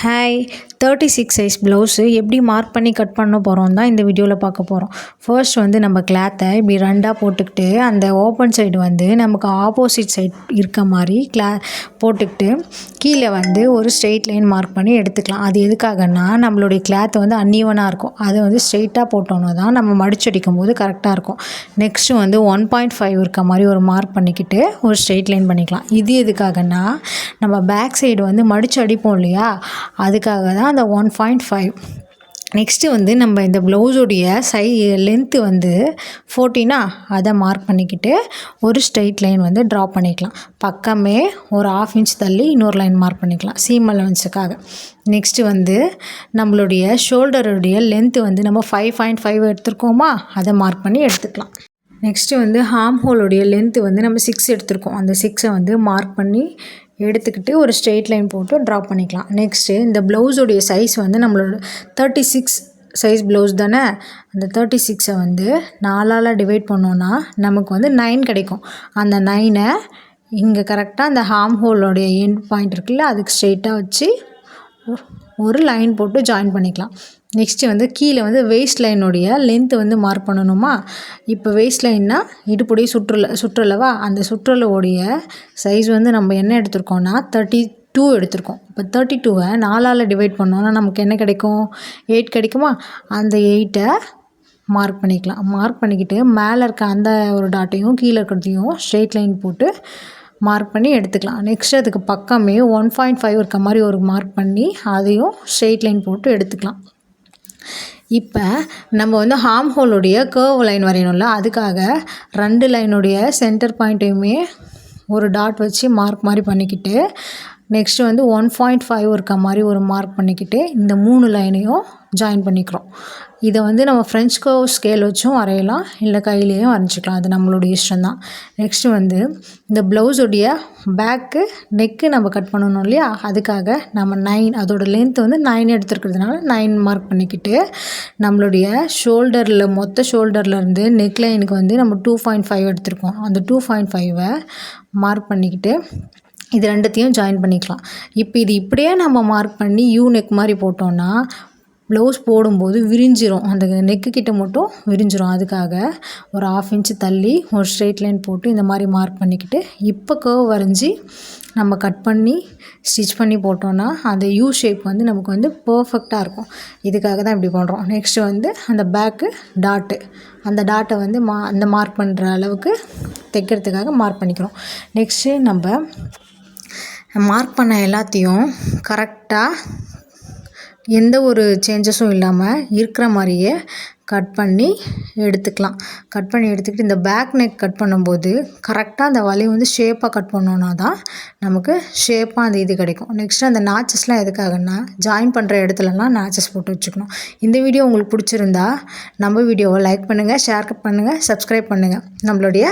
Hi thirty six size blouse எப்படி mark பண்ணி cut பண்ண போகிறோம் தான் இந்த வீடியோவில் பார்க்க போகிறோம் ஃபர்ஸ்ட் வந்து நம்ம கிளாத்தை இப்படி ரெண்டாக போட்டுக்கிட்டு அந்த ஓப்பன் சைடு வந்து நமக்கு ஆப்போசிட் சைட் இருக்க மாதிரி கிளா போட்டுக்கிட்டு கீழே வந்து ஒரு ஸ்ட்ரெயிட் லைன் மார்க் பண்ணி எடுத்துக்கலாம். அது எதுக்காகன்னா நம்மளுடைய கிளாத் வந்து அன்ஈவனாக இருக்கும். அதை வந்து ஸ்ட்ரெயிட்டாக போட்டோன்னா தான் நம்ம மடிச்சடிக்கும் போது கரெக்டாக இருக்கும். நெக்ஸ்ட்டு வந்து ஒன் பாயிண்ட் ஃபைவ் இருக்க மாதிரி ஒரு மார்க் பண்ணிக்கிட்டு ஒரு ஸ்ட்ரெயிட் லைன் பண்ணிக்கலாம். இது எதுக்காகன்னா நம்ம பேக் சைடு வந்து மடிச்சு அடிப்போம் இல்லையா? அதுக்காக தான் அந்த ஒன் பாயிண்ட் ஃபைவ் நெக்ஸ்ட்டு வந்து நம்ம இந்த ப்ளவுஸுடைய சை லென்த்து வந்து ஃபோர்டீனா அதை மார்க் பண்ணிக்கிட்டு ஒரு ஸ்ட்ரெயிட் லைன் வந்து ட்ரா பண்ணிக்கலாம். பக்கமே ஒரு ஆஃப் இன்ச் தள்ளி இன்னொரு லைன் மார்க் பண்ணிக்கலாம். சீம் அலவன்ஸுக்காக நெக்ஸ்ட்டு வந்து நம்மளுடைய ஷோல்டருடைய லென்த்து வந்து நம்ம ஃபைவ் பாயிண்ட் ஃபைவ் எடுத்துருக்கோமா? அதை மார்க் பண்ணி எடுத்துக்கலாம். நெக்ஸ்ட்டு வந்து ஹார்ம் ஹோலுடைய லென்த்து வந்து நம்ம சிக்ஸ் எடுத்திருக்கோம். அந்த சிக்ஸை வந்து மார்க் பண்ணி எடுத்துக்கிட்டு ஒரு ஸ்ட்ரெயிட் லைன் போட்டு ட்ரா பண்ணிக்கலாம். நெக்ஸ்ட்டு இந்த ப்ளவுஸுடைய சைஸ் வந்து நம்மளோட தேர்ட்டி சிக்ஸ் சைஸ் ப்ளவுஸ் தானே? அந்த தேர்ட்டி சிக்ஸை வந்து நாலால் டிவைட் பண்ணோன்னா நமக்கு வந்து நைன் கிடைக்கும். அந்த நைனை இங்கே கரெக்டாக அந்த ஹார்ம் ஹோலோடைய எண்ட் பாயிண்ட் இருக்குல்ல அதுக்கு ஸ்ட்ரெயிட்டாக வச்சு ஒரு லைன் போட்டு ஜாயின் பண்ணிக்கலாம். நெக்ஸ்ட்டு வந்து கீழே வந்து வேஸ்ட் லைனுடைய லென்த்து வந்து மார்க் பண்ணணுமா? இப்போ வேஸ்ட் லைன்னா இடுப்புடைய சுற்றுல சுற்றளவா? அந்த சுற்றளவுடைய சைஸ் வந்து நம்ம என்ன எடுத்திருக்கோம்னா தேர்ட்டி டூ எடுத்திருக்கோம். இப்போ தேர்ட்டி டூவை நாலால் டிவைட் பண்ணோன்னா நமக்கு என்ன கிடைக்கும்? எயிட் கிடைக்குமா? அந்த எயிட்டை மார்க் பண்ணிக்கலாம். மார்க் பண்ணிக்கிட்டு மேலே இருக்க அந்த ஒரு டாட்டையும் கீழே இருக்கிறதையும் ஸ்ட்ரெயிட் லைன் போட்டு மார்க் பண்ணி எடுத்துக்கலாம். நெக்ஸ்ட் அதுக்கு பக்கமே ஒன் பாயிண்ட் ஃபைவ் இருக்க மாதிரி ஒரு மார்க் பண்ணி அதையும் ஸ்ட்ரெயிட் லைன் போட்டு எடுத்துக்கலாம். இப்போ நம்ம வந்து ஹார்ம் ஹோலுடைய கேர்வ் லைன் வரையணும்ல. அதுக்காக ரெண்டு லைனுடைய சென்டர் பாயிண்ட்டையுமே ஒரு டாட் வச்சு மார்க் மாதிரி பண்ணிக்கிட்டு நெக்ஸ்ட்டு வந்து ஒன் பாயிண்ட் ஃபைவ் இருக்க மாதிரி ஒரு மார்க் பண்ணிக்கிட்டு இந்த மூணு லைனையும் ஜாயின் பண்ணிக்கிறோம். இதை வந்து நம்ம ஃப்ரெஞ்ச் கோ ஸ்கேல் வச்சும் வரையலாம் இல்லை கையிலையும் வரைஞ்சிக்கலாம். அது நம்மளுடைய இஷ்டம் தான். நெக்ஸ்ட்டு வந்து இந்த ப்ளவுஸுடைய பேக்கு நெக்கு நம்ம கட் பண்ணணும் இல்லையா? அதுக்காக நம்ம நைன் அதோட லென்த் வந்து நைன் எடுத்துருக்கிறதுனால நைன் மார்க் பண்ணிக்கிட்டு நம்மளுடைய ஷோல்டரில் மொத்த ஷோல்டர்லேருந்து நெக் லைனுக்கு வந்து நம்ம டூ பாயிண்ட் ஃபைவ் எடுத்திருக்கோம். அந்த டூ பாயிண்ட் ஃபைவை மார்க் பண்ணிக்கிட்டு இது ரெண்டுத்தையும் ஜாயின் பண்ணிக்கலாம். இப்போ இது இப்படியே நம்ம மார்க் பண்ணி யூ நெக் மாதிரி போட்டோன்னா ப்ளவுஸ் போடும்போது விரிஞ்சிரும். அந்த நெக்கு கிட்ட மட்டும் விரிஞ்சிரும். அதுக்காக ஒரு ஆஃப் இன்ச்சு தள்ளி ஒரு ஸ்ட்ரெயிட் லைன் போட்டு இந்த மாதிரி மார்க் பண்ணிக்கிட்டு இப்போ கர்வ் வரைஞ்சி நம்ம கட் பண்ணி ஸ்டிச் பண்ணி போட்டோன்னா அந்த யூ ஷேப் வந்து நமக்கு வந்து பர்ஃபெக்டாக இருக்கும். இதுக்காக தான் இப்படி பண்ணுறோம் நெக்ஸ்ட்டு வந்து அந்த பேக்கு டாட்டு அந்த டாட்டை வந்து மா அந்த மார்க் பண்ணுற அளவுக்கு தைக்கிறதுக்காக மார்க் பண்ணிக்கிறோம். நெக்ஸ்ட்டு நம்ம மார்க் பண்ண எல்லாத்தையும் கரெக்டாக எந்த ஒரு சேஞ்சஸும் இல்லாமல் இருக்கிற மாதிரியே கட் பண்ணி எடுத்துக்கலாம். கட் பண்ணி எடுத்துக்கிட்டு இந்த பேக் நெக் கட் பண்ணும்போது கரெக்டாக அந்த வலி வந்து ஷேப்பாக கட் பண்ணோன்னா தான் நமக்கு ஷேப்பாக அந்த இது கிடைக்கும். நெக்ஸ்ட்டு அந்த நாச்சஸ்லாம் எதுக்காகன்னா ஜாயின் பண்ணுற இடத்துலலாம் நாச்சஸ் போட்டு வச்சுக்கணும். இந்த வீடியோ உங்களுக்கு பிடிச்சிருந்தா நம்ம வீடியோவை லைக் பண்ணுங்கள் ஷேர் பண்ணுங்கள் சப்ஸ்கிரைப் பண்ணுங்கள் நம்மளுடைய